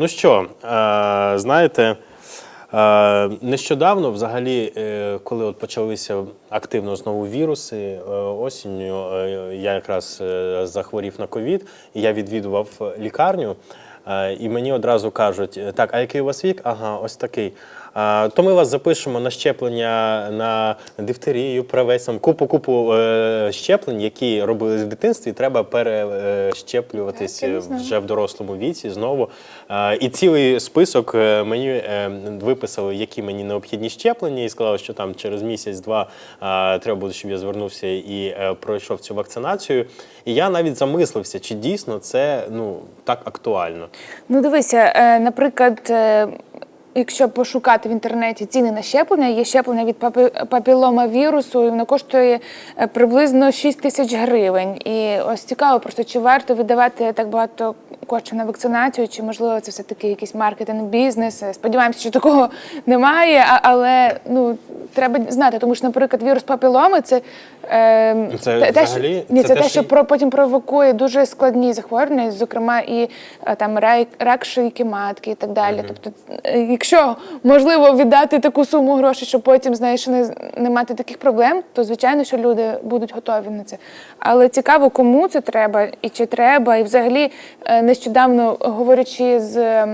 Ну що, е, знаєте, е, нещодавно, взагалі, е, коли от почалися активно знову віруси, осінню я якраз захворів на ковід, і я відвідував лікарню. І мені одразу кажуть: так, а який у вас вік? Ага, ось такий. То ми вас запишемо на щеплення на дифтерію, правець, там купу купу е, щеплень, які робили в дитинстві, треба перещеплюватись вже в дорослому віці знову. І цілий список е, мені е, виписали, які мені необхідні щеплення, і сказали, що там через місяць-два треба буде, щоб я звернувся і пройшов цю вакцинацію. І я навіть замислився, чи дійсно це ну так актуально. Ну, дивися, наприклад, якщо пошукати в інтернеті ціни на щеплення, є щеплення від папі- папіломавірусу, і воно коштує е, приблизно 6 тисяч гривень. І ось цікаво, просто чи варто видавати так багато коштів на вакцинацію, чи можливо це все таки якийсь маркетинг бізнес. Е, Сподіваємося, що такого немає, але ну треба знати, тому що, наприклад, вірус папіломи це, е, Це те- те, що- ні, це це те, що- що про потім провокує дуже складні захворювання, зокрема і е, там рак, рак шийки матки і так далі. Тобто, е, якщо можливо віддати таку суму грошей, щоб потім знаєш не, не мати таких проблем, то звичайно, що люди будуть готові на це. Але цікаво, кому це треба і чи треба. І взагалі е, нещодавно говорячи з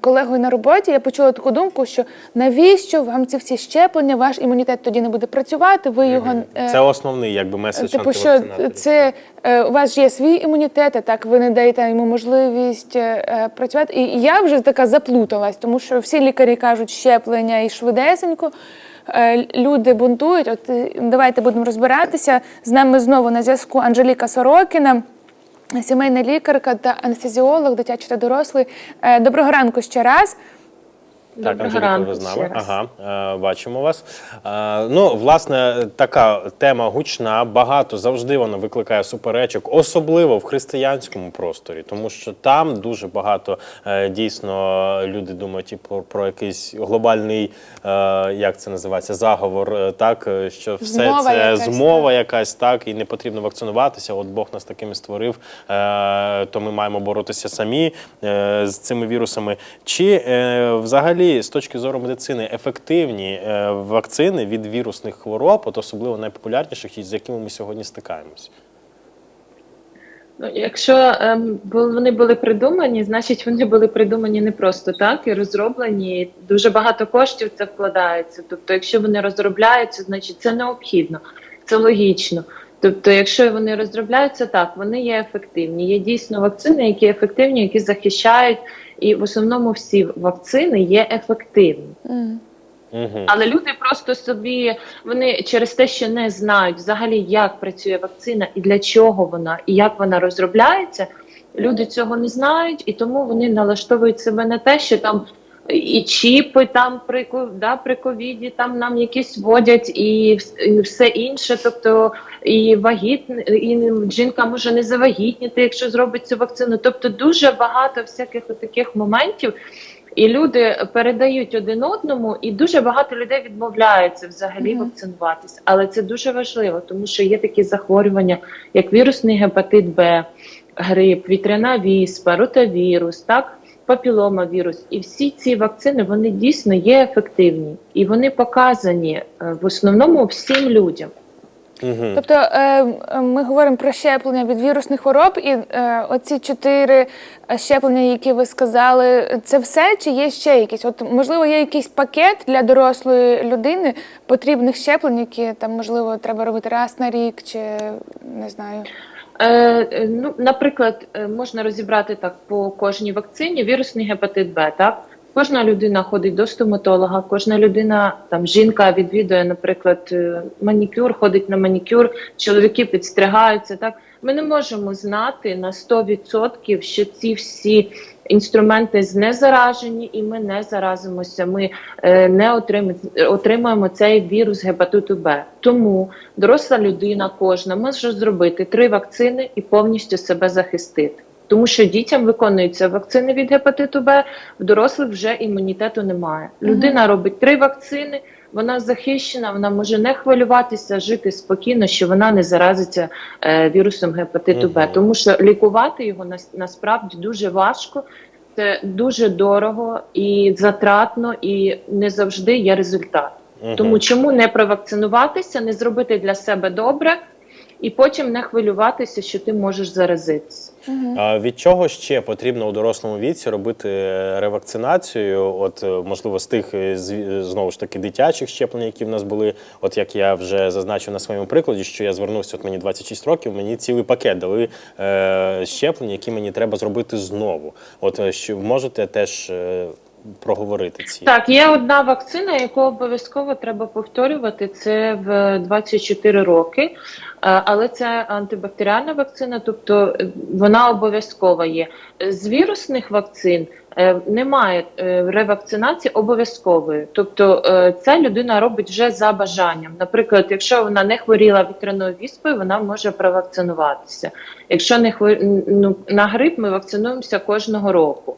колегою на роботі, я почула таку думку, що навіщо вам ці всі щеплення, ваш імунітет тоді не буде працювати, ви його е, Це основний якби меседж Типу, що це е, у вас ж є свій імунітет, а так ви не даєте йому можливість е, працювати. І я вже така заплуталась, тому що всі лікарі кажуть щеплення і швидесенько. Люди бунтують. От давайте будемо розбиратися. З нами знову на зв'язку Анжеліка Сорокіна, сімейна лікарка та анестезіолог, дитячий та дорослий. Е, Доброго ранку ще раз. Так, Анжеліка, ви з нами. Ага, е, бачимо вас. Е, ну, власне, така тема гучна. Багато завжди вона викликає суперечок, особливо в християнському просторі, тому що там дуже багато е, дійсно люди думають і про, про якийсь глобальний, як це називається, заговор, так що все Змова це якась, змова якась, так, і не потрібно вакцинуватися. От Бог нас такими створив, то ми маємо боротися самі з цими вірусами. Чи е, взагалі з точки зору медицини ефективні е, вакцини від вірусних хвороб, от особливо найпопулярніших, із якими ми сьогодні стикаємось? Ну, якщо ем, вони були придумані, значить вони були придумані не просто так і розроблені. Дуже багато коштів це вкладається. Тобто, якщо вони розробляються, значить це необхідно, це логічно. Тобто, якщо вони розробляються так, вони є ефективні. Є дійсно вакцини, які ефективні, які захищають, і в основному всі вакцини є ефективні. Угу. Але люди просто собі вони через те, що не знають взагалі, як працює вакцина і для чого вона, і як вона розробляється. Люди цього не знають, і тому вони налаштовують себе на те, що там і чіпи там при да, при ковіді там нам якісь вводять, і, все інше. Тобто і вагітн, і жінка може не завагітніти, якщо зробить цю вакцину. Тобто дуже багато всяких таких моментів. І люди передають один одному, і дуже багато людей відмовляються взагалі Мгм. вакцинуватися. Але це дуже важливо, тому що є такі захворювання, як вірусний гепатит Б, грип, вітряна віспа, ротавірус, так, папіломавірус. І всі ці вакцини вони дійсно є ефективні і вони показані е, в основному всім людям. Угу. Тобто е, ми говоримо про щеплення від вірусних хвороб, і е, оці чотири щеплення, які ви сказали, це все чи є ще якісь? От можливо, є якийсь пакет для дорослої людини потрібних щеплень, які там можливо треба робити раз на рік, чи не знаю. Е, е, ну, наприклад, е, можна розібрати так по кожній вакцині вірусний гепатит Б. Так, кожна людина ходить до стоматолога, кожна людина, там жінка відвідує, наприклад, е, манікюр, ходить на манікюр, чоловіки підстригаються. Так, ми не можемо знати на 100%, що ці всі інструменти знезаражені, і ми не заразимося. Ми е, не отримаємо, отримаємо цей вірус гепатиту Б. Тому доросла людина кожна може зробити три вакцини і повністю себе захистити. Тому що дітям виконуються вакцини від гепатиту Б, в дорослих вже імунітету немає. Людина робить три вакцини, вона захищена, вона може не хвилюватися, жити спокійно, що вона не заразиться е, вірусом гепатиту Б. Тому що лікувати його нас, насправді дуже важко. це дуже дорого і затратно, і не завжди є результат. Мгм. Тому чому не провакцинуватися, не зробити для себе добре, і потім не хвилюватися, що ти можеш заразитися. А від чого ще потрібно у дорослому віці робити ревакцинацію? От, е, можливо, з тих е, знову ж таки дитячих щеплень, які в нас були. От як я вже зазначив на своєму прикладі, що я звернувся, от мені 26 років, мені цілий пакет дали е, щеплень, які мені треба зробити знову. От е, що можете теж е, проговорити ці Так, є одна вакцина, яку обов'язково треба повторювати. Це в 24 роки, Е, але це антибактеріальна вакцина, тобто е, вона обов'язкова є. З вірусних вакцин е, немає е, ревакцинації обов'язкової. Тобто е, це людина робить вже за бажанням. Наприклад, якщо вона не хворіла вітряною віспою, вона може провакцинуватися. Якщо не хвор... ну, на грип, ми вакцинуємося кожного року.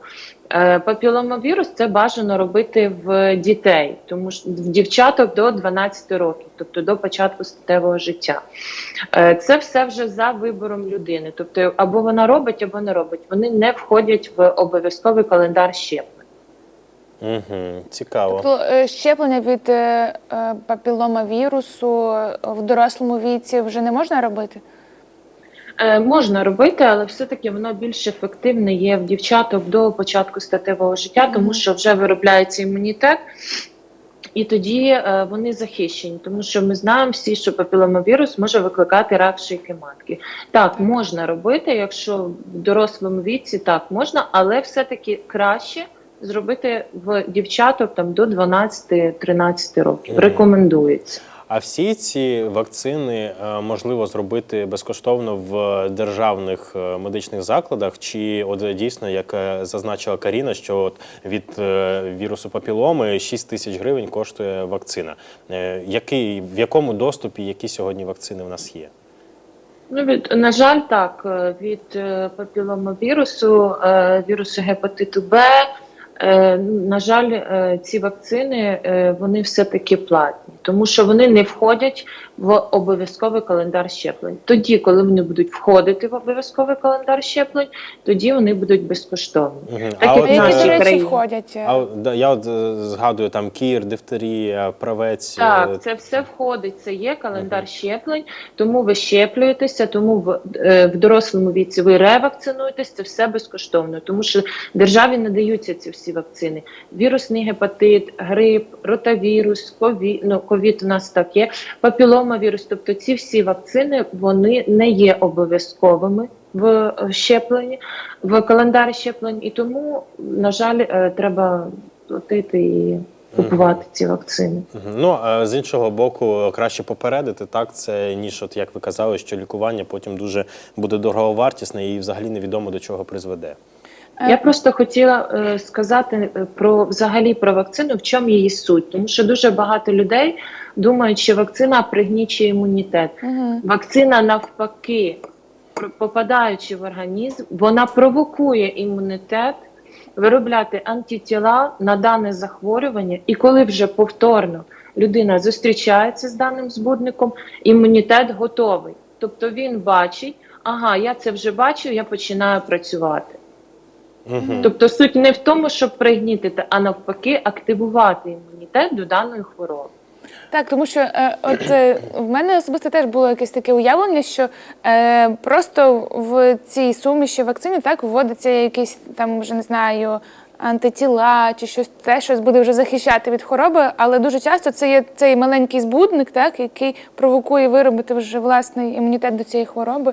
Е, Папіломавірус це бажано робити в дітей, тому що в дівчаток до 12 років, тобто до початку статевого життя. Е, Це все вже за вибором людини. Тобто, або вона робить, або не робить. Вони не входять в обов'язковий календар щеплень. Угу, цікаво. Тобто е, щеплення від е, е, папілома вірусу в дорослому віці вже не можна робити? Е, Можна робити, але все-таки воно більш ефективне є в дівчаток до початку статевого життя, тому що вже виробляється імунітет, і тоді е, вони захищені, тому що ми знаємо всі, що папіломовірус може викликати рак шийки матки. Так, можна робити, якщо в дорослому віці так можна, але все-таки краще зробити в дівчаток там до 12-13 років. Рекомендується. А всі ці вакцини е, можливо зробити безкоштовно в державних е, медичних закладах, чи от дійсно, як е, зазначила Каріна, що от від вірусу папіломи 6 тисяч гривень коштує вакцина. Який в якому доступі які сьогодні вакцини в нас є? Ну, від, на жаль, так, від папіломавірусу, е, вірусу гепатиту Б, на жаль, е, ці вакцини е, вони все-таки платні, тому що вони не входять в обов'язковий календар щеплень. Тоді, коли вони будуть входити в обов'язковий календар щеплень, тоді вони будуть безкоштовні. Мгм. Так А і от, в нашій речі, країні. входять? А от, да, я от е, згадую там кір, дифтерія, правець. е, Так, це все входить. Це є календар щеплень, тому ви щеплюєтеся, тому в, е, в дорослому віці ви ревакцинуєтесь, це все безкоштовно, тому що державі надаються ці всі вакцини. Вірусний гепатит, грип, ротавірус, ковід, ну, ковід у нас так є, папіломавірус. Тобто ці всі вакцини вони не є обов'язковими в е, щепленні, в календарі щеплень, і тому, на жаль, е, треба платити і купувати ці вакцини. Ну а з іншого боку, краще попередити так це ніж, от як ви казали, що лікування потім дуже буде дороговартісне і взагалі невідомо до чого призведе. Я просто хотіла е, сказати е, про взагалі про вакцину, в чому її суть, тому що дуже багато людей думають, що вакцина пригнічує імунітет. Угу. Вакцина навпаки, попадаючи в організм, вона провокує імунітет виробляти антитіла на дане захворювання, і коли вже повторно людина зустрічається з даним збудником, імунітет готовий. Тобто він бачить, ага, я це вже бачу, я починаю працювати. Тобто суть не в тому, щоб пригнітити, а навпаки, активувати імунітет до даної хвороби. Так, тому що е, от е, в мене особисто теж було якесь таке уявлення, що е, просто в цій суміші вакцини так вводиться якісь там, вже не знаю, антитіла чи щось те, щось буде вже захищати від хвороби, але дуже часто це є цей маленький збудник, так, який провокує виробити вже власний імунітет до цієї хвороби.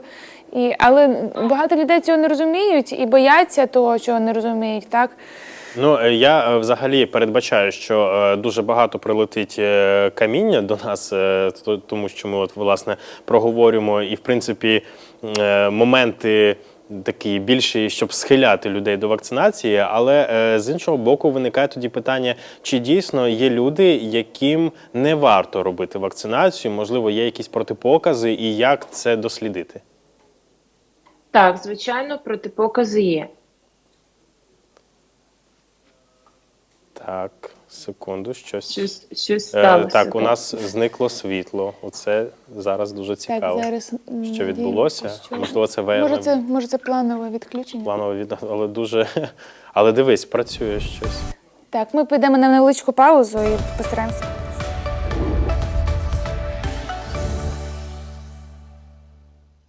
І, але багато людей цього не розуміють і бояться того, чого не розуміють, так. Ну е, я е, взагалі передбачаю, що е, дуже багато прилетить каміння до нас, то- тому що ми от власне проговорюємо і в принципі моменти. Такі більші, щоб схиляти людей до вакцинації, але е, з іншого боку виникає тоді питання, чи дійсно є люди, яким не варто робити вакцинацію, можливо, є якісь протипокази, і як це дослідити? Так, звичайно, протипокази є. Так. секунду, щось. Щось, щось Е, сталося. так, у нас зникло світло. Оце зараз дуже цікаво. Так, зараз м, Що відбулося? що- Можливо, це Може, це може це планове відключення? планово від, але дуже. Але дивись, працює щось. Так, ми підемо на невеличку паузу і постараємося